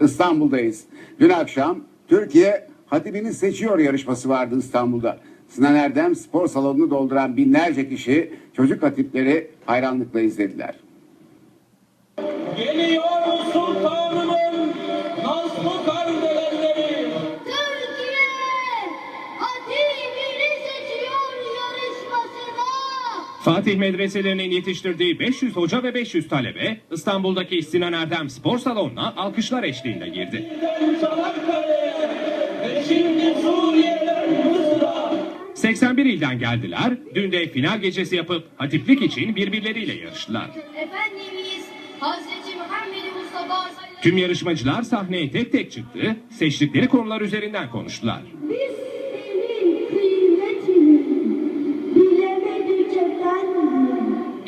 İstanbul'dayız. Dün akşam Türkiye Hatibini Seçiyor yarışması vardı İstanbul'da. Sinan Erdem spor salonunu dolduran binlerce kişi çocuk hatipleri hayranlıkla izlediler. Geliyor Fatih medreselerinin yetiştirdiği 500 hoca ve 500 talebe İstanbul'daki Sinan Erdem spor salonuna alkışlar eşliğinde girdi. Bizden Çanakkale'ye ve şimdi Suriye'den Mısır'a. 81 ilden geldiler, dün de final gecesi yapıp hatiplik için birbirleriyle yarıştılar. Efendimiz Hazreti Muhammed Mustafa Tüm yarışmacılar sahneye tek tek çıktı, seçtikleri konular üzerinden konuştular. Biz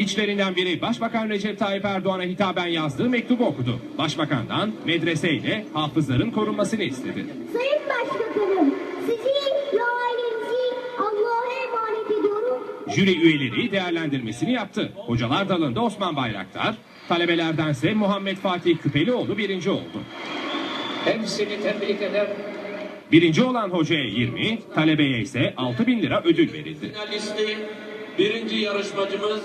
İçlerinden biri Başbakan Recep Tayyip Erdoğan'a hitaben yazdığı mektubu okudu. Başbakandan medreseyle hafızların korunmasını istedi. Sayın Başbakanım, sizi ve ailenizi Allah'a emanet ediyorum. Jüri üyeleri değerlendirmesini yaptı. Hocalar dalında Osman Bayraktar, talebelerdense Muhammed Fatih Küpelioğlu birinci oldu. Hepsini tebrik eder. Birinci olan hocaya 20, talebeye ise 6 bin lira ödül verildi. Finalisti birinci yarışmacımız